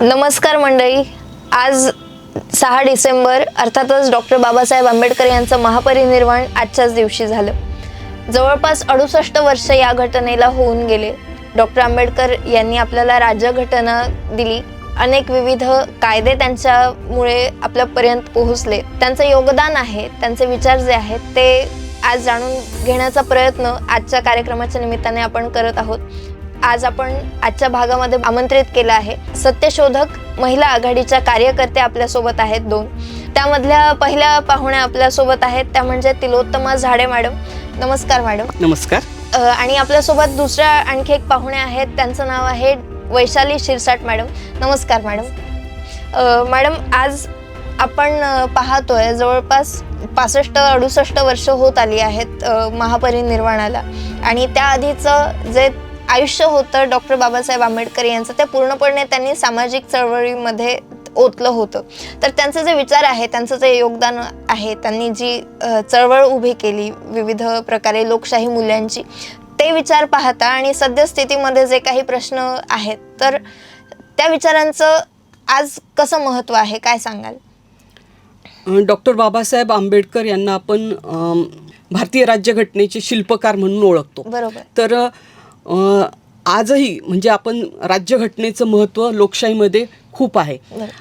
नमस्कार मंडळी. आज सहा डिसेंबर अर्थातच डॉक्टर बाबासाहेब आंबेडकर यांचं महापरिनिर्वाण आजच्याच दिवशी झालं. जवळपास अडुसष्ट वर्ष या घटनेला होऊन गेले. डॉक्टर आंबेडकर यांनी आपल्याला राज्यघटना दिली. अनेक विविध कायदे त्यांच्यामुळे आपल्यापर्यंत पोहोचले. त्यांचं योगदान आहे त्यांचे विचार जे आहेत ते आज जाणून घेण्याचा प्रयत्न आजच्या कार्यक्रमाच्या निमित्ताने आपण करत आहोत. आज आपण आजच्या भागामध्ये आमंत्रित केलं आहे. सत्यशोधक महिला आघाडीच्या कार्यकर्त्या आपल्यासोबत आहेत दोन. त्यामधल्या पहिल्या पाहुण्या आपल्यासोबत आहेत त्या म्हणजे तिलोत्तमा झाडे मॅडम. नमस्कार मॅडम. नमस्कार. आणि आपल्यासोबत दुसऱ्या आणखी एक पाहुणे आहेत त्यांचं नाव आहे वैशाली शिरसाट मॅडम. नमस्कार मॅडम. मॅडम आज आपण पाहतोय जवळपास पासष्ट अडुसष्ट वर्ष होत आली आहेत महापरिनिर्वाणाला. आणि त्याआधीचं जे आयुष्य होतं. डॉक्टर बाबासाहेब आंबेडकर यांचं. ते पूर्णपणे त्यांनी सामाजिक चळवळीमध्ये ओतलं होतं. तर त्यांचे जे विचार आहे त्यांचं जे योगदान आहे त्यांनी जी चळवळ उभी केली विविध प्रकारे लोकशाही मूल्यांची ते विचार पाहता आणि सद्यस्थितीमध्ये जे काही प्रश्न आहेत तर त्या विचारांचं आज कसं महत्त्व आहे काय सांगाल? डॉक्टर बाबासाहेब आंबेडकर यांना आपण भारतीय राज्यघटनेचे शिल्पकार म्हणून ओळखतो. बरोबर. तर आजही म्हणजे आपण राज्यघटनेचं महत्त्व लोकशाहीमध्ये खूप आहे.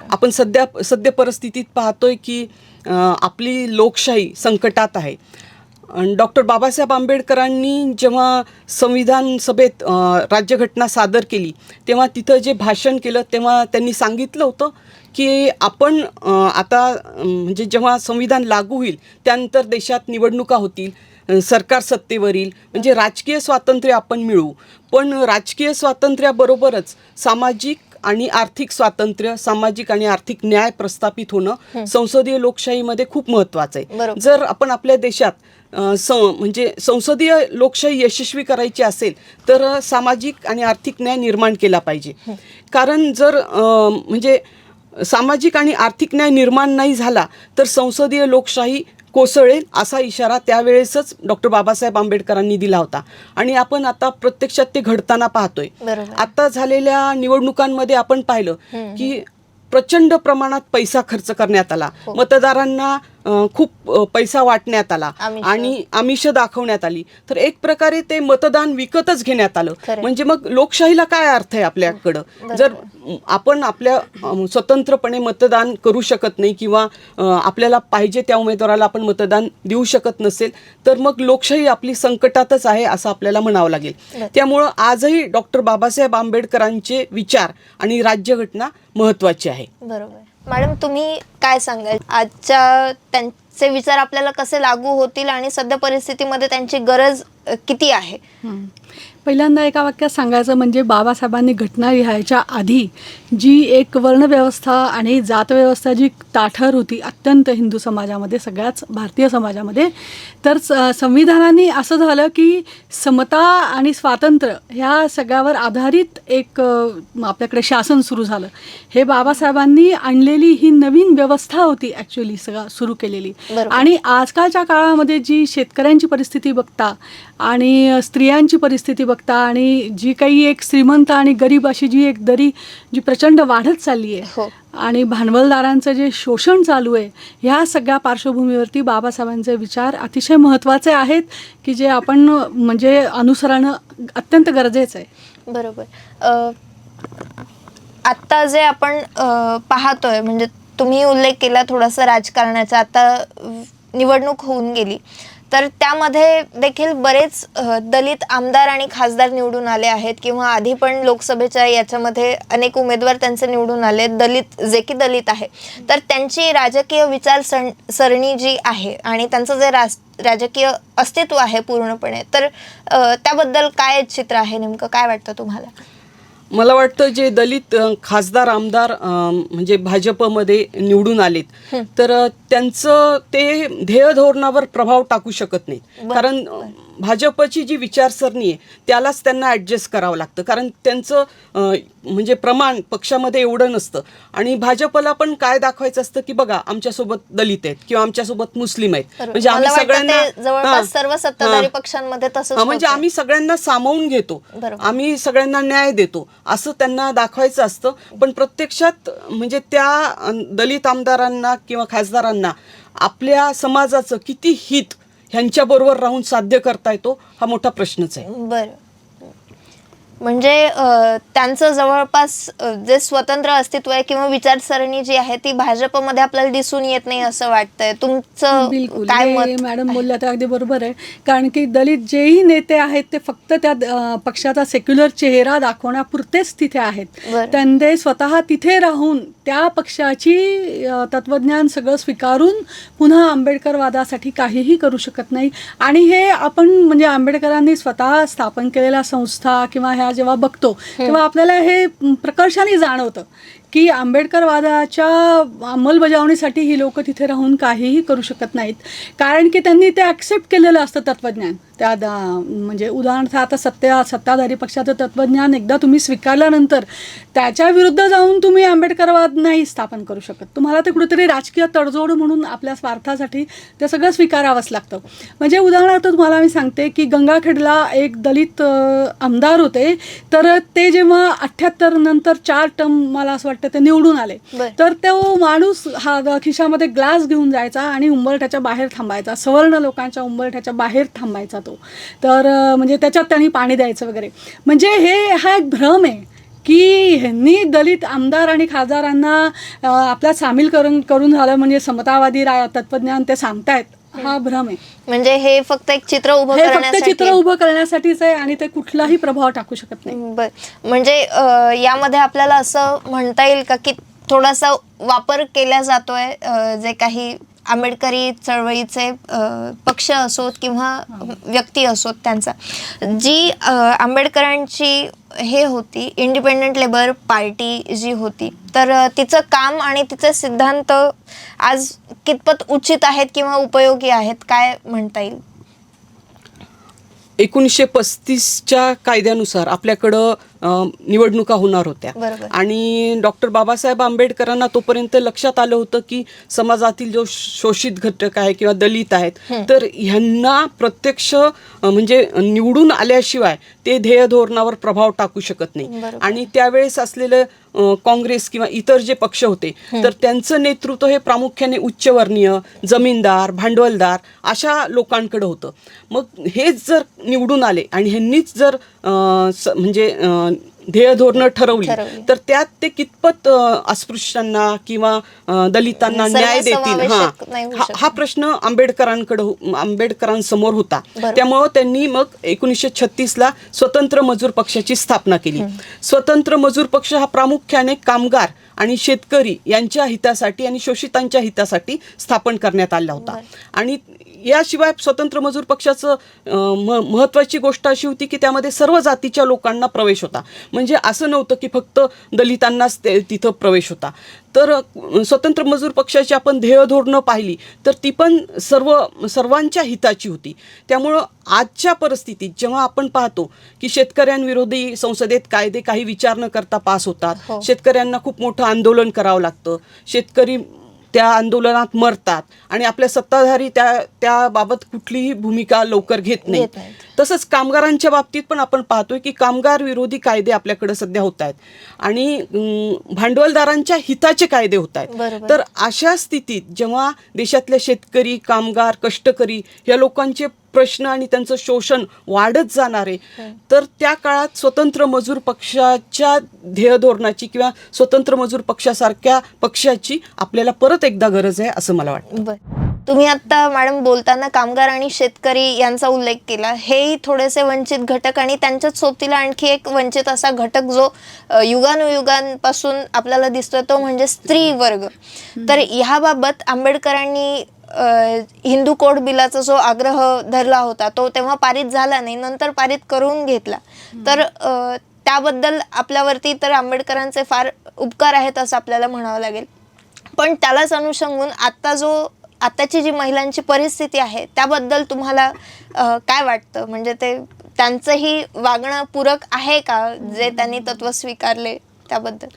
आपण सध्या सद्य परिस्थितीत पाहतोय की आपली लोकशाही संकटात आहे. डॉक्टर बाबासाहेब आंबेडकरांनी जेव्हा संविधान सभेत राज्यघटना सादर केली तेव्हा तिथं जे भाषण केलं तेव्हा त्यांनी सांगितलं होतं की आपण आता म्हणजे जेव्हा संविधान लागू होईल त्यानंतर देशात निवडणुका होतील. सरकार सत्तेवर येईल म्हणजे राजकीय स्वातंत्र्य आपण मिळवू. पण राजकीय स्वातंत्र्याबरोबरच सामाजिक आणि आर्थिक स्वातंत्र्य सामाजिक आणि आर्थिक न्याय प्रस्थापित होणं संसदीय लोकशाहीमध्ये खूप महत्त्वाचं आहे. जर आपण आपल्या देशात म्हणजे संसदीय लोकशाही यशस्वी करायची असेल तर सामाजिक आणि आर्थिक न्याय निर्माण केला पाहिजे. कारण जर म्हणजे सामाजिक आणि आर्थिक न्याय निर्माण नाही झाला तर संसदीय लोकशाही कोसळेल असा इशारा त्यावेळेसच डॉक्टर बाबासाहेब आंबेडकरांनी दिला होता आणि आपण आता प्रत्यक्षात ते घडताना पाहतोय. आता झालेल्या निवडणुकांमध्ये आपण पाहिलं की प्रचंड प्रमाणात पैसा खर्च करण्यात आला हो. मतदारांना खूप पैसा वाटण्यात आला. आणि आमिष दाखवण्यात आली. तर एक प्रकारे ते मतदान विकतच घेण्यात आलं. म्हणजे मग लोकशाहीला काय अर्थ आहे आपल्याकडं? जर आपण आपल्या स्वतंत्रपणे मतदान करू शकत नाही किंवा आपल्याला पाहिजे त्या उमेदवाराला आपण मतदान देऊ शकत नसेल तर मग लोकशाही आपली संकटातच आहे असं आपल्याला म्हणावं लागेल. त्यामुळं आजही डॉक्टर बाबासाहेब आंबेडकरांचे विचार आणि राज्यघटना महत्त्वाची आहे. बरोबर. मॅडम तुम्ही काय सांगाल? आजच्या त्यांचे विचार आपल्याला कसे लागू होतील आणि सध्या परिस्थितीमध्ये त्यांची गरज किती आहे? पहिल्यांदा एका वाक्यात सांगायचं म्हणजे बाबासाहेबांनी घटना लिहायच्या आधी जी एक वर्णव्यवस्था आणि जातव्यवस्था जी ताठर होती अत्यंत हिंदू समाजामध्ये सगळ्याच भारतीय समाजामध्ये तर संविधानाने असं झालं की समता आणि स्वातंत्र्य ह्या सगळ्यावर आधारित एक आपल्याकडे शासन सुरू झालं हे बाबासाहेबांनी आणलेली ही नवीन व्यवस्था होती ॲक्च्युली सगळं सुरू केलेली. आणि आजकालच्या काळामध्ये जी शेतकऱ्यांची परिस्थिती बघता आणि स्त्रियांची परिस्थिती बघता आणि जी काही एक श्रीमंत आणि गरीब अशी जी एक दरी जी प्रचंड वाढत चालली आहे. हो. आणि भांडवलदारांचं जे शोषण चालू आहे ह्या सगळ्या पार्श्वभूमीवरती बाबासाहेबांचे विचार अतिशय महत्त्वाचे आहेत की जे आपण म्हणजे अनुसरणं अत्यंत गरजेचं आहे. बरोबर. आत्ता जे आपण पाहतोय म्हणजे तुम्ही उल्लेख केला थोडासा राजकारणाचा आता निवडणूक होऊन गेली. तर त्यामध्ये देखील बरेच दलित आमदार आणि खासदार निवडून आले आहेत किंवा आधी पण लोकसभेच्या याच्यामध्ये अनेक उमेदवार त्यांचे निवडून आले दलित जे की दलित आहे. तर त्यांची राजकीय विचार सण सरणी जी आहे आणि त्यांचं जे राज राजकीय अस्तित्व आहे पूर्णपणे तर त्याबद्दल काय चित्र आहे नेमकं? काय वाटतं तुम्हाला? मला वाटतं जे दलित खासदार आमदार म्हणजे भाजपमध्ये निवडून आलेत तर त्यांचं ते ध्येय धोरणावर प्रभाव टाकू शकत नाहीत. बरं, कारण भाजपची जी विचारसरणी आहे त्यालाच त्यांना ॲडजस्ट करावं लागतं कारण त्यांचं म्हणजे प्रमाण पक्षामध्ये एवढं नसतं आणि भाजपला पण काय दाखवायचं असतं की बघा आमच्यासोबत दलित आहेत किंवा आमच्यासोबत मुस्लिम आहेत. म्हणजे आम्ही सगळ्यांना सर्व सत्ताधारी. पक्षांमध्ये तसंच हा, म्हणजे. आम्ही सगळ्यांना सामावून घेतो. आम्ही सगळ्यांना न्याय देतो असं त्यांना दाखवायचं असतं पण प्रत्यक्षात म्हणजे त्या दलित आमदारांना किंवा खासदारांना आपल्या समाजाचं किती हित ह्यांच्याबरोबर राहून साध्य करता येतो हा मोठा प्रश्नच आहे. बरं. म्हणजे त्यांचं जवळपास जे स्वतंत्र अस्तित्व आहे किंवा विचारसरणी जी आहे ती भाजपमध्ये आपल्याला दिसून येत नाही असं वाटतंय. तुमचं बिलकुल. काय मत मॅडम बोलल्या तर अगदी बरोबर आहे. कारण की दलित जेही नेते आहेत ते फक्त त्या पक्षाचा सेक्युलर चेहरा दाखवण्यापुरतेच तिथे आहेत. त्यांनी स्वतः तिथे राहून त्या पक्षाची तत्वज्ञान सगळं स्वीकारून पुन्हा आंबेडकरवादासाठी काहीही करू शकत नाही. आणि हे आपण म्हणजे आंबेडकरांनी स्वतः स्थापन केलेल्या संस्था किंवा ह्या जेव्हा बघतो तेव्हा आपल्याला हे प्रकर्षाने जाणवतं की आंबेडकरवादाच्या अंमलबजावणीसाठी ही लोक तिथे राहून काहीही करू शकत नाहीत. कारण की त्यांनी ते ॲक्सेप्ट केलेलं असतं तत्त्वज्ञान त्या दा- म्हणजे उदाहरणार्थ आता सत्ता सत्ताधारी पक्षाचं तत्त्वज्ञान एकदा तुम्ही स्वीकारल्यानंतर त्याच्या विरुद्ध जाऊन तुम्ही आंबेडकरवाद नाही स्थापन करू शकत. तुम्हाला ते कुठेतरी राजकीय तडजोड म्हणून आपल्या स्वार्थासाठी ते सगळं स्वीकारावंच लागतं. म्हणजे उदाहरणार्थ तुम्हाला मी सांगते की गंगाखेडला एक दलित आमदार होते. तर ते जेव्हा अठ्ठ्याहत्तर नंतर चार टर्म मला असं वाटतं ते निवडून आले. तर तो माणूस हा ग- खिशामध्ये ग्लास घेऊन जायचा आणि उंबरठ्याच्या बाहेर थांबायचा. सवर्ण लोकांच्या उंबरठ्याच्या बाहेर थांबायचा. तो तर म्हणजे त्याच्यात त्यांनी पाणी द्यायचं वगैरे. म्हणजे हे हा एक भ्रम आहे की ह्यांनी दलित आमदार आणि खासदारांना आपल्यात सामील करून करून झालं म्हणजे समतावादी रा तत्वज्ञान ते सांगतायत हा भ्रम आहे. म्हणजे हे फक्त एक चित्र उभं हे फक्त करण्यासाठी? चित्र उभं करण्यासाठीच आहे आणि ते कुठलाही प्रभाव टाकू शकत नाही. बर. म्हणजे अ, यामध्ये आपल्याला असं म्हणता येईल का की थोडासा वापर केला जातोय अ, जे काही आंबेडकरी चळवळीचे पक्ष असोत किंवा व्यक्ती असोत त्यांचा. जी आंबेडकरांची हे होती इंडिपेंडंट लेबर पार्टी जी होती तर तिचं काम आणि तिचे सिद्धांत आज कितपत उचित आहेत किंवा उपयोगी आहेत काय म्हणता येईल? एकोणीसशे पस्तीसच्या कायद्यानुसार आपल्याकडं निवडणुका होणार होत्या. आणि डॉक्टर बाबासाहेब आंबेडकरांना तोपर्यंत लक्षात आलं होतं की समाजातील जो शोषित घटक आहे किंवा दलित आहेत तर ह्यांना प्रत्यक्ष म्हणजे निवडून आल्याशिवाय ते ध्येय धोरणावर प्रभाव टाकू शकत नाही. आणि त्यावेळेस असलेलं काँग्रेस किंवा इतर जे पक्ष होते तर त्यांचं नेतृत्व हे प्रामुख्याने उच्चवर्णीय जमीनदार भांडवलदार अशा लोकांकडे होतं. मग हेच जर निवडून आले आणि ह्यांनीच जर म्हणजे ध्येय धोरणं ठरवली. तर त्यात ते कितपत अस्पृश्यांना किंवा दलितांना न्याय देतील? हा. हा प्रश्न आंबेडकरांकडे हो- आंबेडकरांसमोर होता. त्यामुळं त्यांनी मग एकोणीसशे छत्तीसला स्वतंत्र मजूर पक्षाची स्थापना केली. स्वतंत्र मजूर पक्ष हा प्रामुख्याने कामगार आणि शेतकरी यांच्या हितासाठी आणि शोषितांच्या हितासाठी स्थापन करण्यात आला होता. आणि याशिवाय स्वतंत्र मजूर पक्षाचं म- महत्त्वाची गोष्ट अशी होती की त्यामध्ये सर्व जातीच्या लोकांना प्रवेश होता. म्हणजे असं नव्हतं की फक्त दलितांनाच ते तिथं प्रवेश होता. तर स्वतंत्र मजूर पक्षाची आपण ध्येय धोरणं पाहिली तर ती पण सर्व सर्वांच्या हिताची होती. त्यामुळं आजच्या परिस्थितीत जेव्हा आपण पाहतो की शेतकऱ्यांविरोधी संसदेत कायदे काही विचार न करता पास होतात. हो. शेतकऱ्यांना खूप मोठं आंदोलन करावं लागतं. शेतकरी त्या आंदोलनात मरतात आणि आपल्या सत्ताधारी त्या त्याबाबत कुठलीही भूमिका लवकर घेत नाही. तसंच कामगारांच्या बाबतीत पण आपण पाहतोय की कामगार विरोधी कायदे आपल्याकडे सध्या होत आहेत आणि भांडवलदारांच्या हिताचे कायदे होत आहेत. तर अशा स्थितीत जेव्हा देशातले शेतकरी कामगार कष्टकरी या लोकांचे प्रश्न आणि त्यांचं शोषण वाढत जाणार आहे. तर त्या काळात स्वतंत्र मजूर पक्षाच्या ध्येय धोरणाची किंवा स्वतंत्र मजूर पक्षासारख्या पक्षाची आपल्याला परत एकदा गरज आहे असं मला वाटतं. तुम्ही आता मॅडम बोलताना कामगार आणि शेतकरी यांचा उल्लेख केला. हेही थोडेसे वंचित घटक आणि त्यांच्याच सोबतीला आणखी एक वंचित असा घटक जो युगानुयुगांपासून आपल्याला दिसतोय तो म्हणजे स्त्री वर्ग तर ह्याबाबत आंबेडकरांनी हिंदू कोड बिलाचा जो आग्रह धरला होता तो तेव्हा पारित झाला नाही नंतर पारित करून घेतला. तर त्याबद्दल आपल्यावरती तर आंबेडकरांचे फार उपकार आहेत असं आपल्याला म्हणावं लागेल. पण त्यालाच अनुषंगून आत्ता जो आत्ताची जी महिलांची परिस्थिती आहे त्याबद्दल तुम्हाला काय वाटतं? म्हणजे ते त्यांचंही वागणं पूरक आहे का जे त्यांनी तत्व स्वीकारले त्याबद्दल?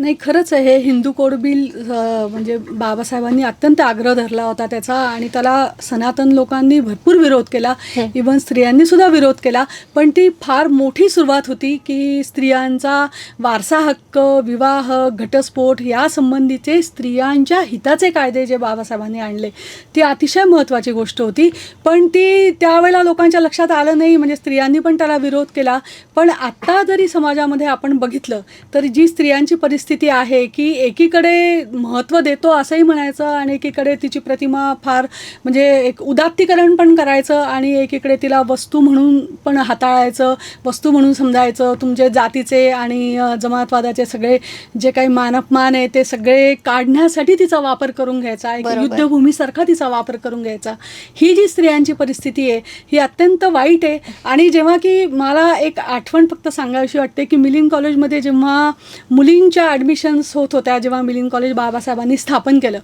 नाही खरंच आहे. हे हिंदू कोड बिल म्हणजे बाबासाहेबांनी अत्यंत आग्रह धरला होता त्याचा आणि त्याला सनातन लोकांनी भरपूर विरोध केला. इवन स्त्रियांनी सुद्धा विरोध केला. पण ती फार मोठी सुरुवात होती की स्त्रियांचा वारसा हक्क विवाह घटस्फोट या संबंधीचे स्त्रियांच्या हिताचे कायदे जे बाबासाहेबांनी आणले ती अतिशय महत्त्वाची गोष्ट होती. पण ती त्यावेळेला लोकांच्या लक्षात आलं नाही म्हणजे स्त्रियांनी पण त्याला विरोध केला. पण आत्ता जरी समाजामध्ये आपण बघितलं तर जी स्त्रियांची परिस्थिती आहे की एकीकडे महत्त्व देतो असंही म्हणायचं आणि एकीकडे तिची प्रतिमा फार म्हणजे एक उदात्तीकरण पण करायचं आणि एकीकडे तिला वस्तू म्हणून पण हाताळायचं वस्तू म्हणून समजायचं तुमचे जातीचे आणि जमातवादाचे सगळे जे काही मानपमान आहे ते सगळे काढण्यासाठी तिचा वापर करून घ्यायचा एक. युद्धभूमीसारखा तिचा वापर करून घ्यायचा ही जी स्त्रियांची परिस्थिती आहे ही अत्यंत वाईट आहे आणि जेव्हा की मला एक आठवण फक्त सांगावीशी वाटते की मिलिंद कॉलेजमध्ये जेव्हा मुलींच्या ॲडमिशन्स होत होत्या जेव्हा मिलिंद कॉलेज बाबासाहेबांनी स्थापन केलं.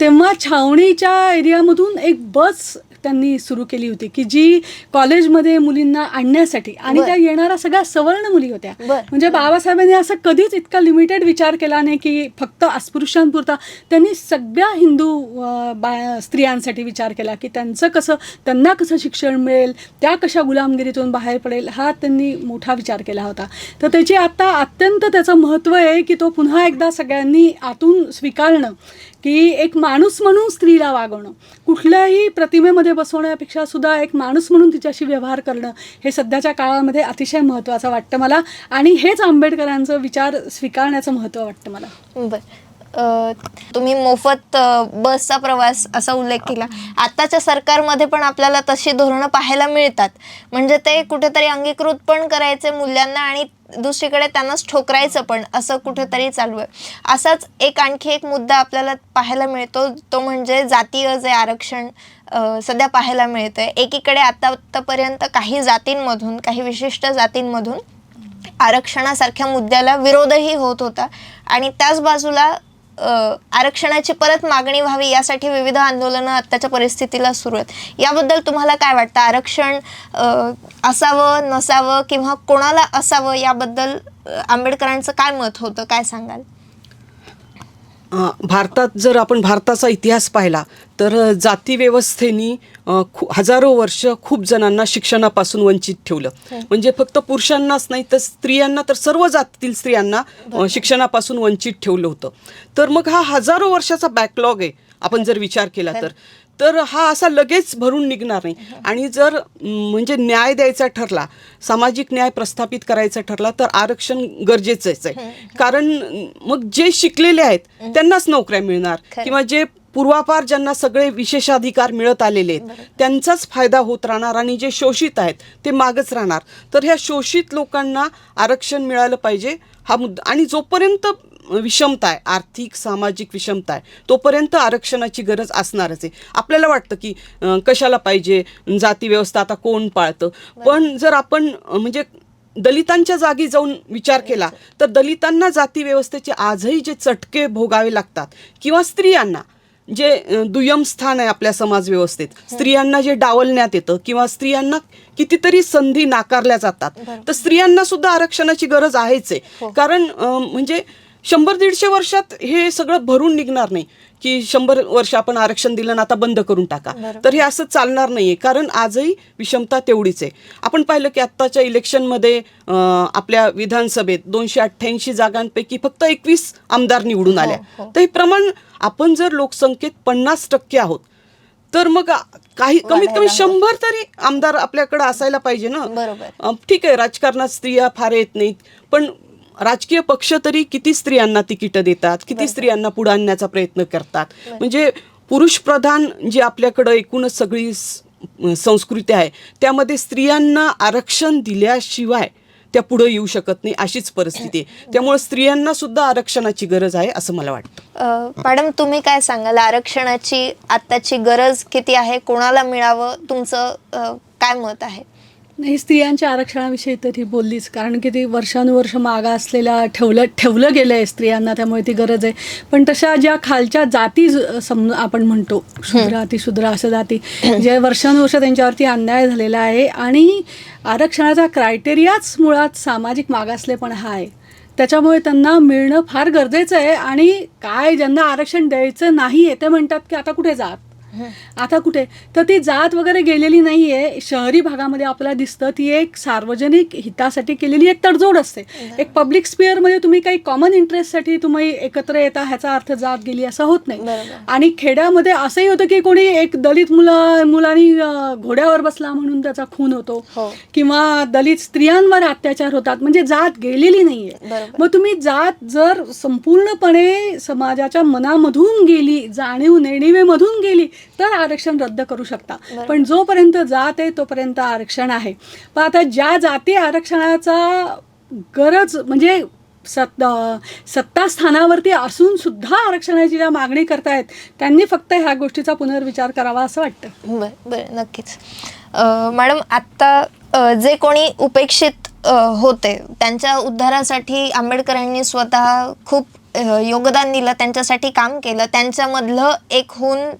तेव्हा छावणीच्या एरियामधून एक बस त्यांनी सुरू केली होती की जी कॉलेजमध्ये मुलींना आणण्यासाठी आणि. त्या येणाऱ्या सगळ्या सवर्ण मुली होत्या. म्हणजे बाबासाहेबांनी असं कधीच इतका लिमिटेड विचार केला नाही की फक्त अस्पृश्यांपुरता त्यांनी सगळ्या हिंदू बा स्त्रियांसाठी विचार केला की त्यांचं कसं त्यांना कसं शिक्षण मिळेल त्या कशा गुलामगिरीतून बाहेर पडेल हा त्यांनी मोठा विचार केला होता तर त्याची आता अत्यंत त्याचं महत्त्व आहे की तो पुन्हा एकदा सगळ्यांनी आतून स्वीकारणं की एक माणूस म्हणून स्त्रीला वागवणं. कुठल्याही प्रतिमेमध्ये बसवण्यापेक्षा सुद्धा एक माणूस म्हणून तिच्याशी व्यवहार करणं हे सध्याच्या काळामध्ये अतिशय महत्त्वाचं वाटतं मला आणि हेच आंबेडकरांचं विचार स्वीकारण्याचं महत्त्व वाटतं मला. बरं. तुम्ही मोफत बसचा प्रवास असा उल्लेख केला. आताच्या सरकारमध्ये पण आपल्याला तशी धोरणं पाहायला मिळतात. म्हणजे ते कुठेतरी अंगीकृत पण करायचे मूल्यांना आणि दुसरीकडे त्यांनाच ठोकरायचं पण असं कुठेतरी चालू आहे. असाच एक आणखी एक मुद्दा आपल्याला पाहायला मिळतो तो म्हणजे जातीय जे आरक्षण सध्या पाहायला मिळतं आहे एकीकडे आता आतापर्यंत काही जातींमधून काही विशिष्ट जातींमधून आरक्षणासारख्या मुद्द्याला विरोधही होत होता. आणि त्याच बाजूला आरक्षणाची परत मागणी व्हावी यासाठी विविध आंदोलनं आत्ताच्या परिस्थितीला सुरू आहेत. याबद्दल तुम्हाला काय वाटतं? आरक्षण असावं नसावं किंवा कोणाला असावं याबद्दल आंबेडकरांचं काय मत होतं? काय सांगाल? भारतात जर आपण भारताचा इतिहास पाहिला तर अ, जाती व्यवस्थेनी अ, खू हजारो वर्ष खूप जणांना शिक्षणापासून वंचित ठेवलं. म्हणजे फक्त पुरुषांनाच नाही तर स्त्रियांना तर सर्व जातीतील स्त्रियांना शिक्षणापासून वंचित ठेवलं होतं. तर मग हा हजारो वर्षाचा बॅकलॉग आहे आपण जर विचार केला तर. तर हा असा लगेच भरून निघणार नाही. आणि जर म्हणजे न्याय द्यायचा ठरला सामाजिक न्याय प्रस्थापित करायचा ठरला तर आरक्षण गरजेचंच आहे. कारण मग जे शिकलेले आहेत त्यांनाच नोकऱ्या मिळणार. किंवा जे पूर्वापार ज्यांना सगळे विशेषाधिकार मिळत आलेले आहेत त्यांचाच फायदा होत राहणार आणि जे शोषित आहेत ते मागच राहणार. तर ह्या शोषित लोकांना आरक्षण मिळालं पाहिजे. हा मुद्दा आणि जोपर्यंत विषमता आहे आर्थिक सामाजिक विषमता आहे तोपर्यंत आरक्षणाची गरज असणारच आहे. आपल्याला वाटतं की कशाला पाहिजे जाती व्यवस्था आता कोण पाळतं? पण जर आपण म्हणजे दलितांच्या जागी जाऊन विचार केला तर दलितांना जाती व्यवस्थेचे आजही जे चटके भोगावे लागतात किंवा स्त्रियांना जे दुय्यम स्थान आहे आपल्या समाज व्यवस्थेत स्त्रियांना जे डावलण्यात येतं किंवा स्त्रियांना कितीतरी संधी नाकारल्या जातात तर स्त्रियांना सुद्धा आरक्षणाची गरज आहेच आहे. कारण अं, म्हणजे शंभर दीडशे वर्षात हे सगळं भरून निघणार नाही. की शंभर वर्ष आपण आरक्षण दिलं ना आता बंद करून टाका. तर हे असं चालणार नाहीये. कारण आजही विषमता तेवढीच आहे. आपण पाहिलं की आत्ताच्या इलेक्शनमध्ये आपल्या विधानसभेत दोनशे अठ्ठ्याऐंशी जागांपैकी फक्त एकवीस आमदार निवडून आल्या. हो. तर हे प्रमाण आपण जर लोकसंख्येत पन्नास टक्के आहोत तर मग काही कमीत कमी. शंभर तरी आमदार आपल्याकडे असायला पाहिजे ना. ठीक आहे राजकारणात स्त्रिया फार येत नाहीत. पण राजकीय पक्ष तरी किती स्त्रियांना तिकीटं देतात किती स्त्रियांना पुढे आणण्याचा प्रयत्न करतात. म्हणजे पुरुष प्रधान जी आपल्याकडं एकूणच सगळी संस्कृती आहे त्यामध्ये स्त्रियांना आरक्षण दिल्याशिवाय त्या पुढे येऊ शकत नाही अशीच परिस्थिती आहे. त्यामुळे स्त्रियांना सुद्धा आरक्षणाची गरज आहे असं मला वाटतं. मॅडम तुम्ही काय सांगाल? आरक्षणाची आत्ताची गरज किती आहे? कोणाला मिळावं? तुमचं काय मत आहे? नाही स्त्रियांच्या आरक्षणाविषयी तर ती बोललीच कारण की ती वर्षानुवर्ष मागा असलेल्या ठेवलं ठेवलं गेलं आहे स्त्रियांना त्यामुळे ती गरज आहे. पण तशा ज्या खालच्या जाती सम आपण म्हणतो शूद्र अतिशूद्र असं जाती जे वर्षानुवर्ष त्यांच्यावरती अन्याय झालेला आहे आणि आरक्षणाचा क्रायटेरियाच मुळात सामाजिक मागासलेपण हा आहे त्याच्यामुळे त्यांना मिळणं फार गरजेचं आहे आणि काय ज्यांना आरक्षण द्यायचं नाही आहे ते म्हणतात की आता कुठे जात? आता कुठे तर ती जात वगैरे गेलेली नाही आहे शहरी भागामध्ये आपल्याला दिसतं ती एक सार्वजनिक हितासाठी केलेली एक तडजोड असते एक पब्लिक स्पेअरमध्ये तुम्ही काही कॉमन इंटरेस्टसाठी तुम्ही एकत्र येता ह्याचा अर्थ जात गेली असं होत नाही. आणि खेड्यामध्ये असंही होतं की कोणी एक दलित मुला मुलांनी घोड्यावर बसला म्हणून त्याचा खून होतो हो. किंवा दलित स्त्रियांवर अत्याचार होतात म्हणजे जात गेलेली नाहीये. मग तुम्ही जात जर संपूर्णपणे समाजाच्या मनामधून गेली जाणीव नेणिवेमधून गेली तर आरक्षण रद्द करू शकता. पण जोपर्यंत जात आहे तोपर्यंत आरक्षण आहे. पण आता ज्या जाती आरक्षणाचा गरज म्हणजे सत् अं, सत्ता स्थानावरती असून सुद्धा आरक्षणाची ज्या मागणी करतायत त्यांनी फक्त ह्या गोष्टीचा पुनर्विचार करावा असं वाटतं. बर बर नक्कीच. मॅडम आत्ता जे कोणी उपेक्षित होते त्यांच्या उद्धारासाठी आंबेडकरांनी स्वतः खूप योगदान दिलं त्यांच्यासाठी काम केलं त्यांच्यामधलं एक होऊन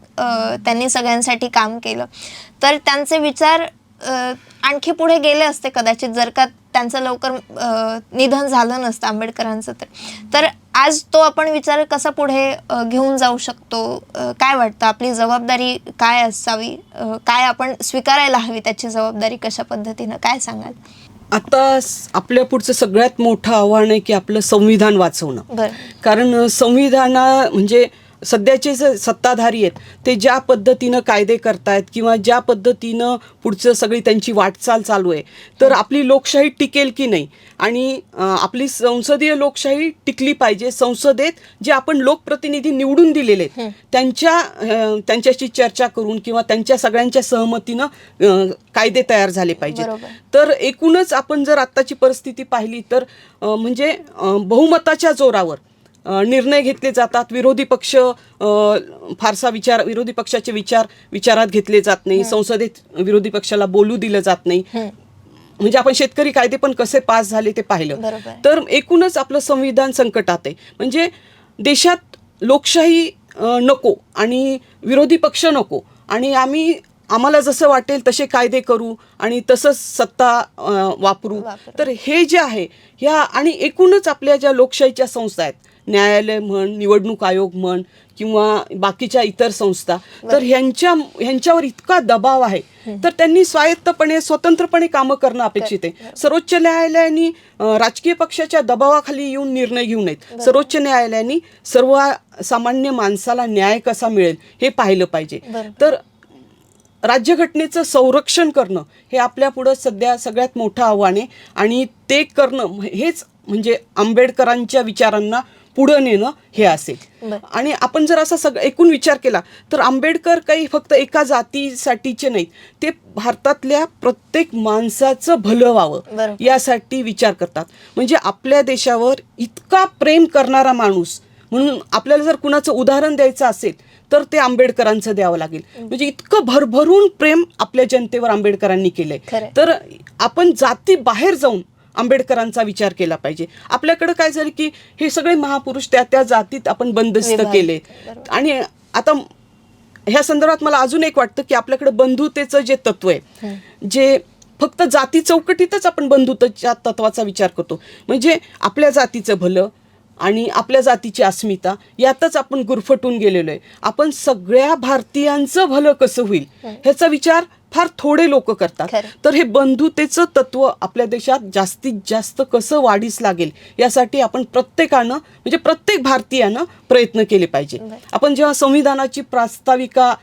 त्यांनी सगळ्यांसाठी काम केलं. तर त्यांचे विचार आणखी पुढे गेले असते कदाचित जर का त्यांचं लवकर निधन झालं नसतं आंबेडकरांचं तर. तर आज तो आपण विचार कसा पुढे घेऊन जाऊ शकतो? काय वाटतं? आपली जबाबदारी काय असावी? काय आपण स्वीकारायला हवी त्याची जबाबदारी कशा पद्धतीनं? काय सांगाल? आता आपल्या पुढचं सगळ्यात मोठं आव्हान आहे की आपलं संविधान वाचवणं. कारण संविधाना म्हणजे सध्याचे जे सत्ताधारी आहेत ते ज्या पद्धतीनं कायदे करतायत किंवा ज्या पद्धतीनं पुढचं सगळी त्यांची वाटचाल चालू आहे तर आपली लोकशाही टिकेल की नाही? आणि आपली संसदीय लोकशाही टिकली पाहिजे. संसदेत जे आपण लोकप्रतिनिधी निवडून दिलेले आहेत त्यांच्या त्यांच्याशी चर्चा करून किंवा त्यांच्या सगळ्यांच्या सहमतीनं कायदे तयार झाले पाहिजेत. तर एकूणच आपण जर आत्ताची परिस्थिती पाहिली तर म्हणजे बहुमताच्या जोरावर निर्णय घेतले जातात. विरोधी पक्ष फारसा विचार विरोधी पक्षाचे विचार विचारात घेतले जात नाही. संसदेत विरोधी पक्षाला बोलू दिलं जात नाही. म्हणजे आपण शेतकरी कायदे पण कसे पास झाले ते पाहिलं. तर एकूणच आपलं संविधान संकटात आहे. म्हणजे देशात लोकशाही नको आणि विरोधी पक्ष नको आणि आम्ही आम्हाला जसं वाटेल तसे कायदे करू आणि तसंच सत्ता वापरू. तर हे जे आहे ह्या आणि एकूणच आपल्या ज्या लोकशाहीच्या संस्था आहेत न्यायालय म्हण निवडणूक आयोग म्हण किंवा बाकीच्या इतर संस्था तर ह्यांच्या ह्यांच्यावर इतका दबाव आहे. तर त्यांनी स्वायत्तपणे स्वतंत्रपणे कामं करणं अपेक्षित आहे. सर्वोच्च न्यायालयाने राजकीय पक्षाच्या दबावाखाली येऊन निर्णय घेऊ नयेत सर्वोच्च न्यायालयाने सर्व सामान्य माणसाला न्याय कसा मिळेल हे पाहिलं पाहिजे. तर राज्यघटनेचं संरक्षण करणं हे आपल्या पुढं सध्या सगळ्यात मोठं आव्हान आहे. आणि ते करणं हेच म्हणजे आंबेडकरांच्या विचारांना पुढं नेणं हे असेल. आणि आपण जर असा सगळं एकूण विचार केला तर आंबेडकर काही फक्त एका जातीसाठीचे नाहीत ते भारतातल्या प्रत्येक माणसाचं भलं व्हावं. यासाठी विचार करतात म्हणजे आपल्या देशावर इतका प्रेम करणारा माणूस म्हणून आपल्याला जर कुणाचं उदाहरण द्यायचं असेल तर ते आंबेडकरांचं द्यावं लागेल म्हणजे इतकं भरभरून प्रेम आपल्या जनतेवर आंबेडकरांनी केलंय. तर आपण जाती बाहेर जाऊन आंबेडकरांचा विचार केला पाहिजे. आपल्याकडे काय झालं की हे सगळे महापुरुष त्या त्या जातीत आपण बंदिस्त. केले. आणि आता ह्या संदर्भात मला अजून एक वाटतं की आपल्याकडे बंधुतेचं जे तत्व आहे जे फक्त जाती चौकटीतच आपण बंधुतेच्या तत्वाचा विचार करतो. म्हणजे आपल्या जातीचं भलं आणि आपल्या जातीची अस्मिता यातच आपण गुरफटून गेलेलो आहे. आपण सगळ्या भारतीयांचं भलं कसं होईल ह्याचा विचार फार थोडे लोक करतात. तर हे बंधुतेचं तत्व आपल्या देशात जास्तीत जास्त कसं वाढीस लागेल यासाठी आपण प्रत्येकानं म्हणजे प्रत्येक भारतीयानं प्रयत्न केले पाहिजे आपण जेव्हा संविधानाची प्रास्ताविका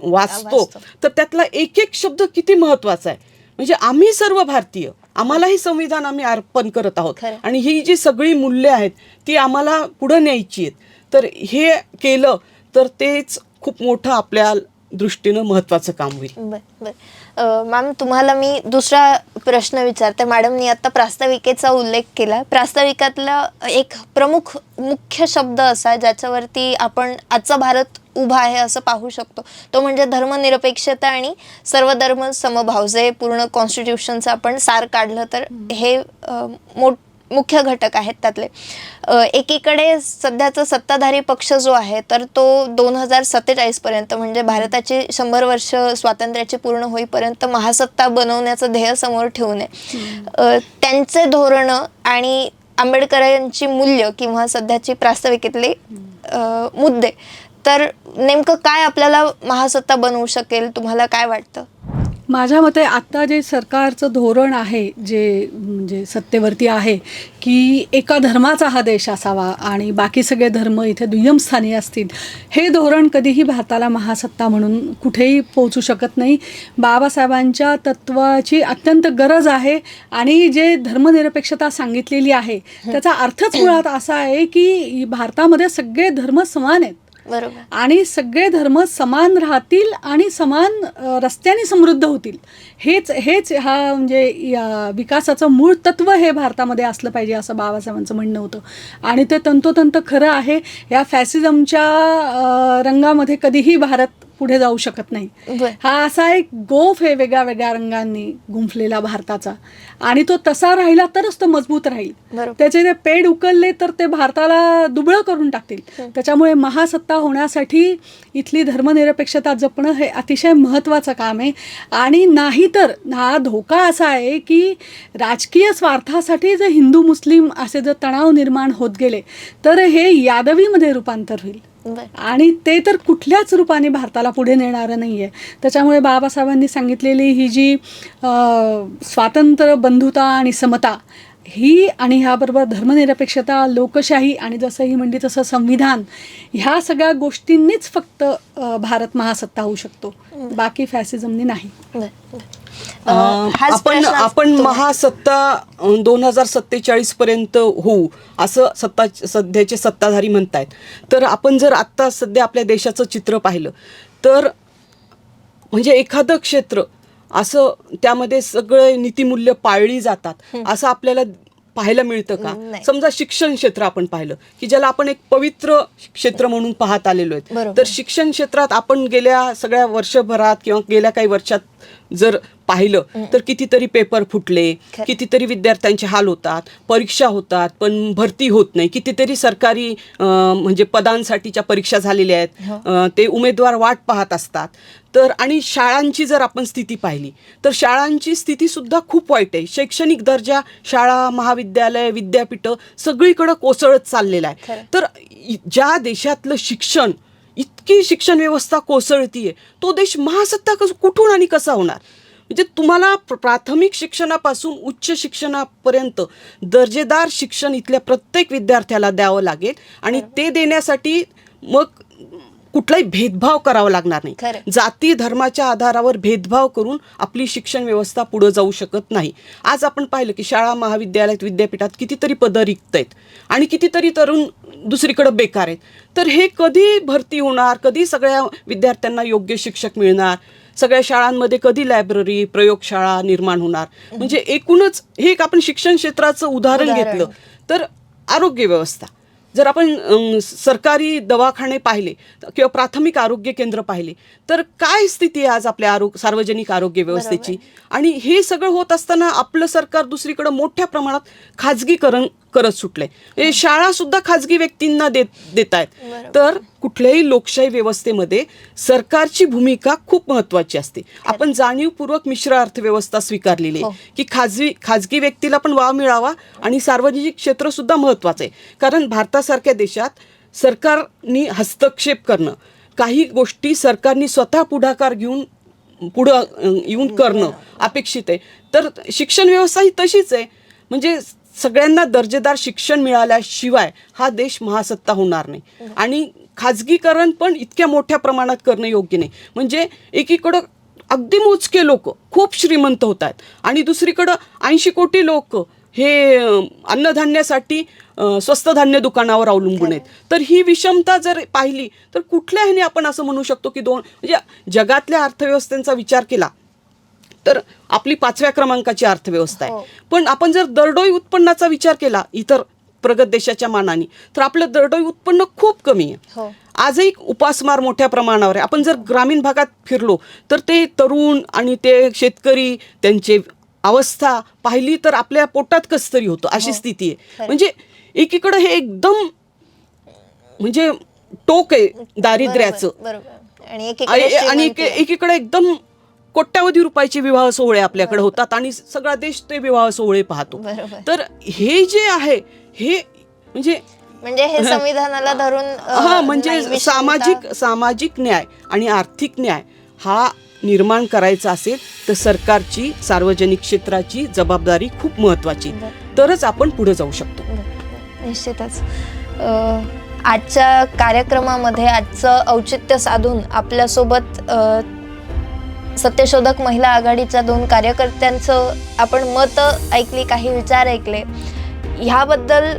वाचतो. तर त्यातला एक एक शब्द किती महत्त्वाचा आहे म्हणजे आम्ही सर्व भारतीय आम्हालाही संविधान आम्ही अर्पण करत आहोत. आणि ही जी सगळी मूल्य आहेत ती आम्हाला पुढं न्यायची आहेत तर हे केलं तर तेच खूप मोठं आपल्या दृष्टीनं महत्त्वाचं काम होईल. बर बर. अ, मॅम तुम्हाला मी दुसरा प्रश्न विचारते. मॅडमनी आता प्रास्ताविकेचा उल्लेख केला. प्रास्ताविकातला एक प्रमुख मुख्य शब्द असा ज्याच्यावरती आपण आजचा भारत उभा आहे असं पाहू शकतो. तो म्हणजे धर्मनिरपेक्षता आणि सर्व धर्म समभाव. जे पूर्ण कॉन्स्टिट्यूशनचं आपण सार काढलं तर हे मोठ मुख्य घटक आहेत त्यातले. एकीकडे सध्याचा सत्ताधारी पक्ष जो आहे तर तो दोन हजार सत्तेचाळीसपर्यंत म्हणजे भारताची शंभर वर्ष स्वातंत्र्याची पूर्ण होईपर्यंत महासत्ता बनवण्याचं ध्येय समोर ठेवून त्यांचे धोरणं आणि आंबेडकरांची मूल्य किंवा सध्याची प्रास्ताविकेतले मुद्दे तर नेमकं काय आपल्याला महासत्ता बनवू शकेल? तुम्हाला काय वाटतं? माझ्या मते आत्ता जे सरकारचं धोरण आहे जे म्हणजे सत्तेवरती आहे की एका धर्माचा हा देश असावा आणि बाकी सगळे धर्म इथे दुय्यमस्थानी असतील हे धोरण कधीही भारताला महासत्ता म्हणून कुठेही पोहोचू शकत नाही. बाबासाहेबांच्या तत्वाची अत्यंत गरज आहे आणि जे धर्मनिरपेक्षता सांगितलेली आहे त्याचा अर्थच मुळात असा आहे की भारतामध्ये सगळे धर्म समान आहेत. बरोबर. आणि सगळे धर्म समान राहतील आणि समान रस्त्याने समृद्ध होतील. हेच हेच हा म्हणजे या विकासाचं मूळ तत्व हे भारतामध्ये असलं पाहिजे असं बाबासाहेबांचं म्हणणं होतं. आणि ते तंतोतंत खरं आहे. या फॅसिझमच्या रंगामध्ये कधीही भारत पुढे जाऊ शकत नाही. हा असा एक गोफ आहे वेगळ्या वेगळ्या रंगांनी गुंफलेला भारताचा. आणि तो तसा राहिला तरच तो मजबूत राहील. त्याचे ते पेड उकलले तर ते भारताला दुबळं करून टाकतील. त्याच्यामुळे महासत्ता होण्यासाठी इथली धर्मनिरपेक्षता जपणं हे अतिशय महत्त्वाचं काम आहे. आणि नाहीतर हा धोका असा आहे की राजकीय स्वार्थासाठी जर हिंदू मुस्लिम असे जर तणाव निर्माण होत गेले तर हे यादवीमध्ये रूपांतर होईल. आणि ते तर कुठल्याच रूपाने भारताला पुढे नेणारं नाही आहे त्याच्यामुळे बाबासाहेबांनी सांगितलेली ही जी स्वातंत्र्य बंधुता आणि समता ही आणि ह्याबरोबर धर्मनिरपेक्षता लोकशाही आणि जसं ही म्हणली तसं संविधान ह्या सगळ्या गोष्टींनीच फक्त भारत महासत्ता होऊ शकतो. बाकी फॅसिझमनी नाही. अ, अं, हाच आपण प्रश्न आपण महासत्ता दोन हजार सत्तेचाळीस पर्यंत होऊ असं सत्ता सध्याचे सत्ताधारी म्हणतायत तर आपण जर आत्ता सध्या आपल्या देशाचं चित्र पाहिलं तर म्हणजे एखादं क्षेत्र असं त्यामध्ये सगळे नीतिमूल्य पाळली जातात असं आपल्याला पाहायला मिळतं का नाही. समजा शिक्षण क्षेत्र आपण पाहिलं की ज्याला आपण एक पवित्र क्षेत्र म्हणून पाहत आलेलो आहेत बरोबर. तर शिक्षण क्षेत्रात आपण गेल्या सगळ्या वर्षभरात किंवा गेल्या काही वर्षात जर पाहिलं तर कितीतरी पेपर फुटले. कितीतरी विद्यार्थ्यांचे हाल होतात परीक्षा होतात पण भरती होत नाही. कितीतरी सरकारी म्हणजे पदांसाठीच्या परीक्षा झालेल्या आहेत. अं, ते उमेदवार वाट पाहत असतात. तर आणि शाळांची जर आपण स्थिती पाहिली तर शाळांची स्थिती सुद्धा खूप वाईट आहे. शैक्षणिक दर्जा शाळा महाविद्यालय विद्यापीठं सगळीकडं कोसळत चाललेला आहे. तर ज्या देशातलं शिक्षण इतकी शिक्षण व्यवस्था कोसळतीये. तो देश महासत्ता कस कुठून आणि कसा होणार? म्हणजे तुम्हाला प्र- प्राथमिक शिक्षणापासून उच्च शिक्षणापर्यंत दर्जेदार शिक्षण इथल्या प्रत्येक विद्यार्थ्याला द्यावं लागेल आणि ते देण्यासाठी मग कुठलाही भेदभाव करावा लागणार नाही. जाती धर्माच्या आधारावर भेदभाव करून आपली शिक्षण व्यवस्था पुढे जाऊ शकत नाही. आज आपण पाहिलं की शाळा महाविद्यालयात विद्यापीठात कितीतरी पदं रिक्त आहेत आणि कितीतरी तरुण दुसरीकडे बेकार आहेत. तर हे कधी भरती होणार? कधी सगळ्या विद्यार्थ्यांना योग्य शिक्षक मिळणार? सगळ्या शाळांमध्ये कधी लायब्ररी प्रयोगशाळा निर्माण होणार? म्हणजे एकूणच हे एक आपण शिक्षण क्षेत्राचं उदाहरण. घेतलं तर आरोग्य व्यवस्था. जर आपण सरकारी दवाखाने पाहिले किंवा प्राथमिक आरोग्य केंद्र पाहिले तर काय स्थिती आहे आज आपल्या आरोग्य सार्वजनिक आरोग्य व्यवस्थेची? आणि हे सगळं होत असताना आपलं सरकार दुसरीकडे मोठ्या प्रमाणात खाजगीकरण करत सुटलंय म्हणजे शाळा सुद्धा खाजगी व्यक्तींना देत देत आहेत. तर कुठल्याही लोकशाही व्यवस्थेमध्ये सरकारची भूमिका खूप महत्वाची असते. आपण जाणीवपूर्वक मिश्र अर्थव्यवस्था स्वीकारलेली हो. आहे की खाजगी खाजगी व्यक्तीला पण वाव मिळावा आणि सार्वजनिक क्षेत्र सुद्धा महत्वाचं आहे. कारण भारतासारख्या देशात सरकारनी हस्तक्षेप करणं काही गोष्टी सरकारनी स्वतः पुढाकार घेऊन पुढं येऊन करणं अपेक्षित आहे. तर शिक्षण व्यवस्था ही तशीच आहे. म्हणजे सगळ्यांना दर्जेदार शिक्षण मिळाल्याशिवाय हा देश महासत्ता होणार नाही. आणि खाजगीकरण पण इतक्या मोठ्या प्रमाणात करणं योग्य नाही. म्हणजे एकीकडं अगदी मोजके लोक खूप श्रीमंत होत आहेत आणि दुसरीकडं ऐंशी कोटी लोक हे अन्नधान्यासाठी स्वस्त धान्य दुकानावर अवलंबून आहेत. तर ही विषमता जर पाहिली तर कुठल्या ह्याने आपण असं म्हणू शकतो की दोन म्हणजे जगातल्या अर्थव्यवस्थेचा विचार केला तर आपली पाचव्या क्रमांकाची अर्थव्यवस्था हो. आहे पण आपण जर दरडोई उत्पन्नाचा विचार केला इतर प्रगत देशाच्या मानाने तर आपलं दरडोई उत्पन्न खूप कमी हो. आहे आजही उपासमार मोठ्या प्रमाणावर आहे आपण जर ग्रामीण भागात फिरलो तर ते तरुण आणि ते शेतकरी त्यांचे अवस्था पाहिली तर आपल्या पोटात कस तरी होतं अशी हो. स्थिती आहे. म्हणजे एकीकडे हे एकदम म्हणजे टोक आहे दारिद्र्याचं. आणि. एकीकडे एकदम कोट्यावधी रुपयाचे विवाह सोहळे आपल्याकडे होतात आणि सगळा देश ते विवाह सोहळे पाहतो. बरोबर. तर हे जे आहे हे म्हणजे म्हणजे हे संविधानाला धरून अ, हा म्हणजे नाही, विषमता- सामाजिक सामाजिक न्याय आणि आर्थिक न्याय हा निर्माण करायचा असेल तर सरकारची सार्वजनिक क्षेत्राची जबाबदारी खूप महत्वाची तरच आपण पुढे जाऊ शकतो. निश्चितच. अ, आजच्या कार्यक्रमामध्ये आजचं औचित्य साधून आपल्यासोबत अ, सत्यशोधक महिला आघाडीच्या दोन कार्यकर्त्यांचं आपण मतं ऐकली काही विचार ऐकले. ह्याबद्दल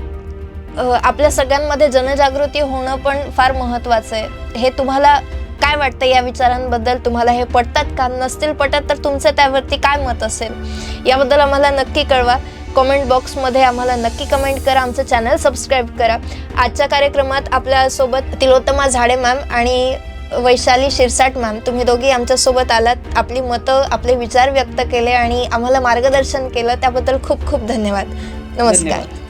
आपल्या सगळ्यांमध्ये जनजागृती होणं पण फार महत्त्वाचं आहे. हे तुम्हाला काय वाटतं या विचारांबद्दल? तुम्हाला हे पटतात का? नसतील पटत तर तुमचं त्यावरती काय मत असेल? याबद्दल आम्हाला नक्की कळवा. कमेंट बॉक्समध्ये आम्हाला नक्की कमेंट करा. आमचं चॅनल सबस्क्राईब करा. आजच्या कार्यक्रमात आपल्यासोबत तिलोत्तमा झाडे मॅम आणि वैशाली शिरसाट मॅम तुम्ही दोघी आमच्यासोबत आलात. आपली मतं आपले विचार व्यक्त केले आणि आम्हाला मार्गदर्शन केलं. त्याबद्दल खूप खूप धन्यवाद. नमस्कार. धन्यवाद.